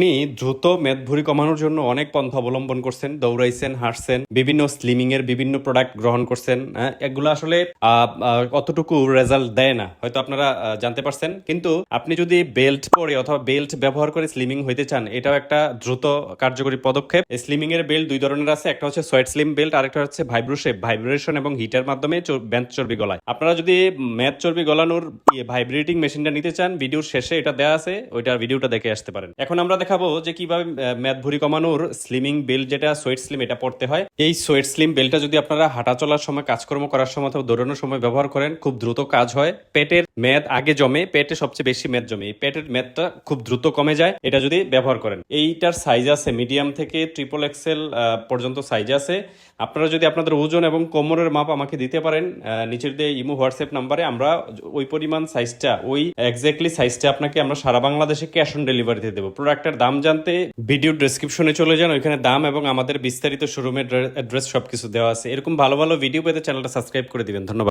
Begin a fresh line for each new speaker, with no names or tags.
আপনি দ্রুত মেদ ভুঁড়ি কমানোর জন্য অনেক পন্থা অবলম্বন করছেন দৌড়াইছেন হাঁটছেন বিভিন্ন স্লিমিং এর বিভিন্ন প্রোডাক্ট গ্রহণ করছেন হ্যাঁ, এগুলো আসলে অতটুকু রেজাল্ট দেয় না। হয়তো আপনারা জানতে পারছেন। কিন্তু আপনি যদি বেল্ট পরে অথবা বেল্ট ব্যবহার করে স্লিমিং হইতে চান এটাও একটা দ্রুত কার্যকরী পদক্ষেপ। স্লিমিং এর বেল্ট দুই ধরনের আছে। একটা হচ্ছে সোয়েট স্লিম বেল্ট আরেকটা হচ্ছে ভাইব্রোশেপ ভাইব্রেশন এবং হিটার মাধ্যমে ব্যান্ড চর্বি গলায়। আপনারা যদি ম্যাথ চর্বি গলানোর ভাইব্রেটিং মেশিনটা নিতে চান ভিডিওর শেষে এটা দেওয়া আছে ওইটার ভিডিওটা দেখে আসতে পারেন। এখন আমরা দেখাবো যে কীভাবে ম্যাদ ভুরি কমানোর স্লিমিং বেল্ট যেটা সোয়েট স্লিম এটা পড়তে হয়। এই সোয়েট স্লিম বেল্টটা যদি আপনারা হাঁটা চলার সময়, কাজকর্ম করার সময় অথবা দৌড়ানোর সময় ব্যবহার করেন, খুব দ্রুত কাজ হয়। পেটের মেদ আগে জমে, পেটে সবচেয়ে বেশি মেদ জমে। এই পেটের মেদটা খুব দ্রুত কমে যায়। এটা যদি ব্যবহার করেন। এইটার সাইজ আছে মিডিয়াম থেকে ট্রিপল এক্সেল পর্যন্ত সাইজ আছে। আপনারা যদি আপনাদের ওজন এবং কোমরের মাপ আমাকে দিতে পারেন নিচের দিয়ে ইমো, হোয়াটসঅ্যাপ নাম্বারে আমরা ওই পরিমাণ সাইজটা ওই এক্স্যাক্টলি সাইজটা আপনাকে আমরা সারা বাংলাদেশে ক্যাশ অন ডেলিভারিতে দেবো। প্রোডাক্টের দাম জানতে ভিডিও ডেসক্রিপশনে চলে যান। ওইখানে দাম এবং আমাদের বিস্তারিত শোরুমের অ্যাড্রেস সবকিছু দেওয়া আছে। এরকম ভালো ভালো ভিডিও পেতে চ্যানেলটা সাবস্ক্রাইব করে দিবেন। ধন্যবাদ।